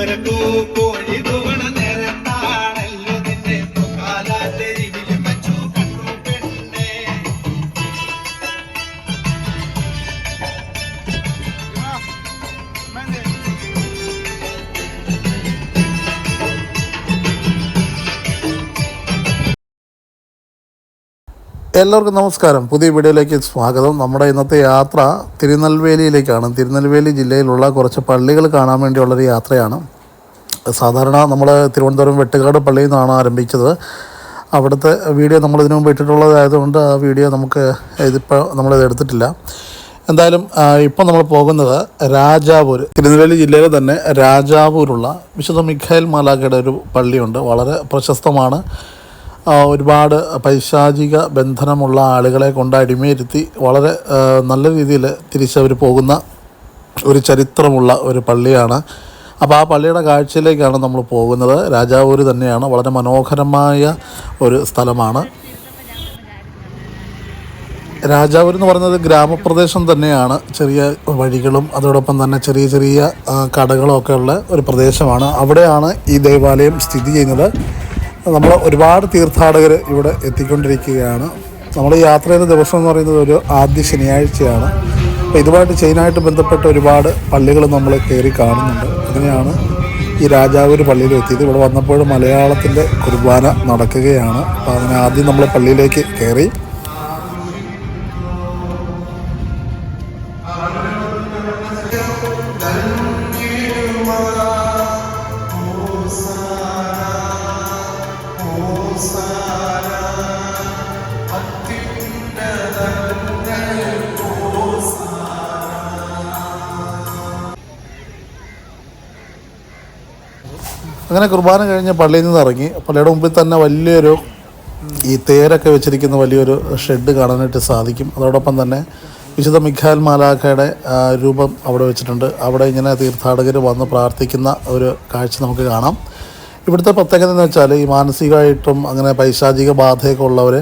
kar ko ko എല്ലാവർക്കും നമസ്കാരം. പുതിയ വീഡിയോയിലേക്ക് സ്വാഗതം. നമ്മുടെ ഇന്നത്തെ യാത്ര തിരുനെൽവേലിയിലേക്കാണ്. തിരുനെൽവേലി ജില്ലയിലുള്ള കുറച്ച് പള്ളികൾ കാണാൻ വേണ്ടിയുള്ളൊരു യാത്രയാണ്. സാധാരണ നമ്മൾ തിരുവനന്തപുരം വെട്ടുകാട് പള്ളിയിൽ നിന്നാണ് ആരംഭിച്ചത്. അവിടുത്തെ വീഡിയോ നമ്മൾ ഇതിനു മുമ്പ് ഇട്ടിട്ടുള്ളതായതുകൊണ്ട് ആ വീഡിയോ നമുക്ക് ഇതിപ്പോൾ നമ്മളിത് എടുത്തിട്ടില്ല. എന്തായാലും ഇപ്പം നമ്മൾ പോകുന്നത് രാജാപൂർ തിരുനെൽവേലി ജില്ലയിലെ തന്നെ രാജാപൂരുള്ള വിശുദ്ധ മിഖായൽ മാലാഖയുടെ ഒരു പള്ളിയുണ്ട്. വളരെ പ്രശസ്തമാണ്. ഒരുപാട് പൈശാചിക ബന്ധനമുള്ള ആളുകളെ കൊണ്ട് അടിമയിരുത്തി വളരെ നല്ല രീതിയിൽ തിരിച്ചവർ പോകുന്ന ഒരു ചരിത്രമുള്ള ഒരു പള്ളിയാണ്. അപ്പോൾ ആ പള്ളിയുടെ കാഴ്ചയിലേക്കാണ് നമ്മൾ പോകുന്നത്. രാജാവൂര് തന്നെയാണ്. വളരെ മനോഹരമായ ഒരു സ്ഥലമാണ്. രാജാവൂർ എന്ന് പറയുന്നത് ഗ്രാമപ്രദേശം തന്നെയാണ്. ചെറിയ വഴികളും അതോടൊപ്പം തന്നെ ചെറിയ ചെറിയ കടകളും ഒക്കെ ഉള്ള ഒരു പ്രദേശമാണ്. അവിടെയാണ് ഈ ദേവാലയം സ്ഥിതി ചെയ്യുന്നത്. നമ്മൾ ഒരുപാട് തീർത്ഥാടകർ ഇവിടെ എത്തിക്കൊണ്ടിരിക്കുകയാണ്. നമ്മൾ യാത്ര ചെയ്യുന്ന ദിവസം എന്ന് പറയുന്നത് ഒരു ആദ്യ ശനിയാഴ്ചയാണ്. അപ്പോൾ ഇതുമായിട്ട് ചെയിനായിട്ട് ബന്ധപ്പെട്ട ഒരുപാട് പള്ളികൾ നമ്മൾ കയറി കാണുന്നുണ്ട്. അങ്ങനെയാണ് ഈ രാജാവൂർ പള്ളിയിൽ എത്തിയത്. ഇവിടെ വന്നപ്പോൾ മലയാളത്തിന്റെ കുർബാന നടക്കുകയാണ്. അപ്പോൾ അതിനാദ്യം നമ്മൾ പള്ളിയിലേക്ക് കയറി അങ്ങനെ കുർബാന കഴിഞ്ഞ് പള്ളിയിൽ നിന്ന് ഇറങ്ങി. പള്ളിയുടെ മുമ്പിൽ തന്നെ വലിയൊരു ഈ തേരൊക്കെ വെച്ചിരിക്കുന്ന വലിയൊരു ഷെഡ് കാണാനായിട്ട് സാധിക്കും. അതോടൊപ്പം തന്നെ വിശുദ്ധ മിഖാൽ മാലാഖയുടെ രൂപം അവിടെ വെച്ചിട്ടുണ്ട്. അവിടെ ഇങ്ങനെ തീർത്ഥാടകർ വന്ന് പ്രാർത്ഥിക്കുന്ന ഒരു കാഴ്ച നമുക്ക് കാണാം. ഇവിടുത്തെ പ്രത്യേകത എന്ന് വെച്ചാൽ ഈ മാനസികമായിട്ടും അങ്ങനെ പൈശാചിക ബാധയൊക്കെ ഉള്ളവർ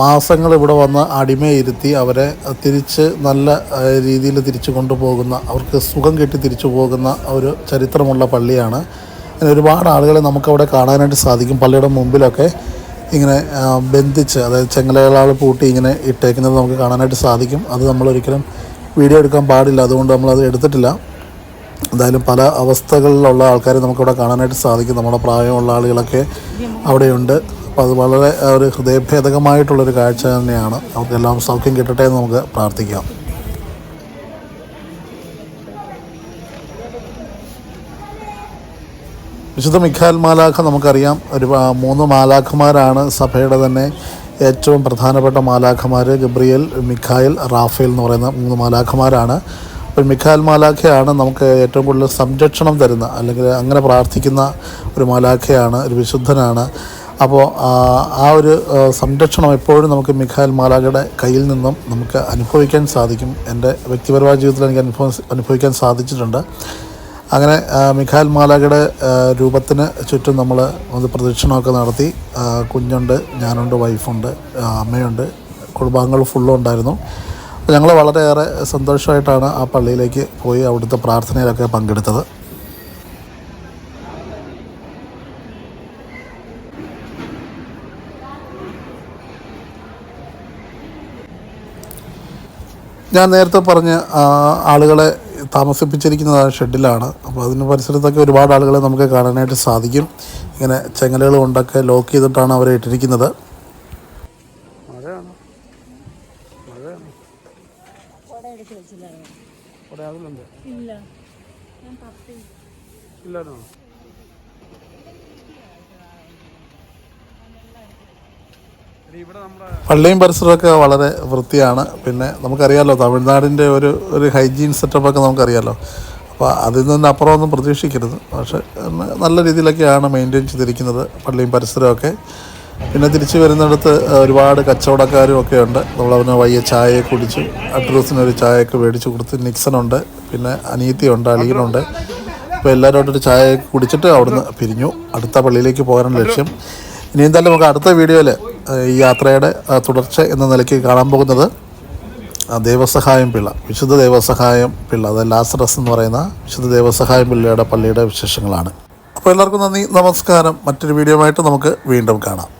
മാസങ്ങൾ ഇവിടെ വന്ന് അടിമയിരുത്തി അവരെ തിരിച്ച് നല്ല രീതിയിൽ തിരിച്ചു കൊണ്ടുപോകുന്ന അവർക്ക് സുഖം കിട്ടി തിരിച്ചു പോകുന്ന ഒരു ചരിത്രമുള്ള പള്ളിയാണ്. അങ്ങനെ ഒരുപാട് ആളുകളെ നമുക്കവിടെ കാണാനായിട്ട് സാധിക്കും. പള്ളിയുടെ മുമ്പിലൊക്കെ ഇങ്ങനെ ബന്ധിച്ച് അതായത് ചെങ്ങലകളാൾ പൂട്ടി ഇങ്ങനെ ഇട്ടേക്കുന്നത് നമുക്ക് കാണാനായിട്ട് സാധിക്കും. അത് നമ്മൾ ഒരിക്കലും വീഡിയോ എടുക്കാൻ പാടില്ല. അതുകൊണ്ട് നമ്മളത് എടുത്തിട്ടില്ല. എന്തായാലും പല അവസ്ഥകളിലുള്ള ആൾക്കാരെ നമുക്കിവിടെ കാണാനായിട്ട് സാധിക്കും. നമ്മുടെ പ്രായമുള്ള ആളുകളൊക്കെ അവിടെയുണ്ട്. അപ്പോൾ അത് വളരെ ഒരു ഹൃദയഭേദകമായിട്ടുള്ളൊരു കാഴ്ച തന്നെയാണ്. അവർക്കെല്ലാം സൗഖ്യം കിട്ടട്ടെ എന്ന് നമുക്ക് പ്രാർത്ഥിക്കാം. വിശുദ്ധ മിഖാൽ മാലാഖ നമുക്കറിയാം. ഒരു മൂന്ന് മാലാഖമാരാണ് സഭയുടെ തന്നെ ഏറ്റവും പ്രധാനപ്പെട്ട മാലാഖമാർ ഗബ്രിയൽ മിഖായൽ റാഫേൽ എന്ന് പറയുന്ന മൂന്ന് മാലാഖമാരാണ്. അപ്പോൾ മിഖാൽ മാലാഖയാണ് നമുക്ക് ഏറ്റവും കൂടുതൽ സംരക്ഷണം തരുന്ന അല്ലെങ്കിൽ അങ്ങനെ പ്രാർത്ഥിക്കുന്ന ഒരു മാലാഖയാണ് ഒരു വിശുദ്ധനാണ്. അപ്പോൾ ആ, ഒരു സംരക്ഷണം എപ്പോഴും നമുക്ക് മിഖാൽ മാലാഖയുടെ കയ്യിൽ നിന്നും നമുക്ക് അനുഭവിക്കാൻ സാധിക്കും. എന്റെ വ്യക്തിപരമായ ജീവിതത്തിൽ എനിക്ക് അനുഭവം അനുഭവിക്കാൻ സാധിച്ചിട്ടുണ്ട്. അങ്ങനെ മിഖാൽ മാലാഖയുടെ രൂപത്തിന് ചുറ്റും നമ്മൾ ഒന്ന് പ്രദക്ഷിണമൊക്കെ നടത്തി. കുഞ്ഞുണ്ട് ഞാനുണ്ട് വൈഫുണ്ട് അമ്മയുണ്ട് കുടുംബാംഗങ്ങൾ ഫുള്ളും ഉണ്ടായിരുന്നു. ഞങ്ങൾ വളരെയേറെ സന്തോഷമായിട്ടാണ് ആ പള്ളിയിലേക്ക് പോയി അവിടുത്തെ പ്രാർത്ഥനയിലൊക്കെ പങ്കെടുത്തത്. ഞാൻ നേരത്തെ പറഞ്ഞ ആളുകളെ താമസിപ്പിച്ചിരിക്കുന്നത് ആ ഷെഡിലാണ്. അപ്പോൾ അതിന് പരിസരത്തൊക്കെ ഒരുപാട് ആളുകളെ നമുക്ക് കാണാനായിട്ട് സാധിക്കും. ഇങ്ങനെ ചെങ്ങലകൾ കൊണ്ടൊക്കെ ലോക്ക് ചെയ്തിട്ടാണ് അവരെ ഇട്ടിരിക്കുന്നത്. അവിടെ ഇല്ല. ഇല്ലായിരുന്നോ? പള്ളിയും പരിസരമൊക്കെ വളരെ വൃത്തിയാണ്. പിന്നെ നമുക്കറിയാമല്ലോ തമിഴ്നാടിന്റെ ഒരു ഒരു ഹൈജീൻ സെറ്റപ്പൊക്കെ നമുക്കറിയാമല്ലോ അപ്പോൾ അതിൽ നിന്ന് അപ്പുറമൊന്നും പ്രതീക്ഷിക്കരുത്. പക്ഷേ നല്ല രീതിയിലൊക്കെയാണ് മെയിന്റെയിൻ ചെയ്തിരിക്കുന്നത് പള്ളിയും പരിസരമൊക്കെ. പിന്നെ തിരിച്ച് വരുന്നിടത്ത് ഒരുപാട് കച്ചവടക്കാരും ഒക്കെ ഉണ്ട്. നമ്മളവന് വയ്യ ചായയെ കുടിച്ച് അഡ്രസ്സിനൊരു ചായയൊക്കെ മേടിച്ച് കൊടുത്ത് നിക്സനുണ്ട് പിന്നെ അനീത്തിയുണ്ട് അളിയനുണ്ട് അപ്പോൾ എല്ലാവരോട്ടൊരു ചായ കുടിച്ചിട്ട് അവിടുന്ന് പിരിഞ്ഞു. അടുത്ത പള്ളിയിലേക്ക് പോകാനാണ് ലക്ഷ്യം. ഇനി എന്തായാലും നമുക്ക് അടുത്ത വീഡിയോയിൽ ഈ യാത്രയുടെ തുടർച്ച എന്ന നിലയ്ക്ക് കാണാൻ പോകുന്നത് ദേവസഹായം പിള്ള വിശുദ്ധ ദേവസഹായം പിള്ള അതായത് ലാസറസ് എന്ന് പറയുന്ന വിശുദ്ധ ദേവസഹായം പിള്ളയുടെ പള്ളിയുടെ വിശേഷങ്ങളാണ്. അപ്പോൾ എല്ലാവർക്കും നന്ദി നമസ്കാരം. മറ്റൊരു വീഡിയോ ആയിട്ട് നമുക്ക് വീണ്ടും കാണാം.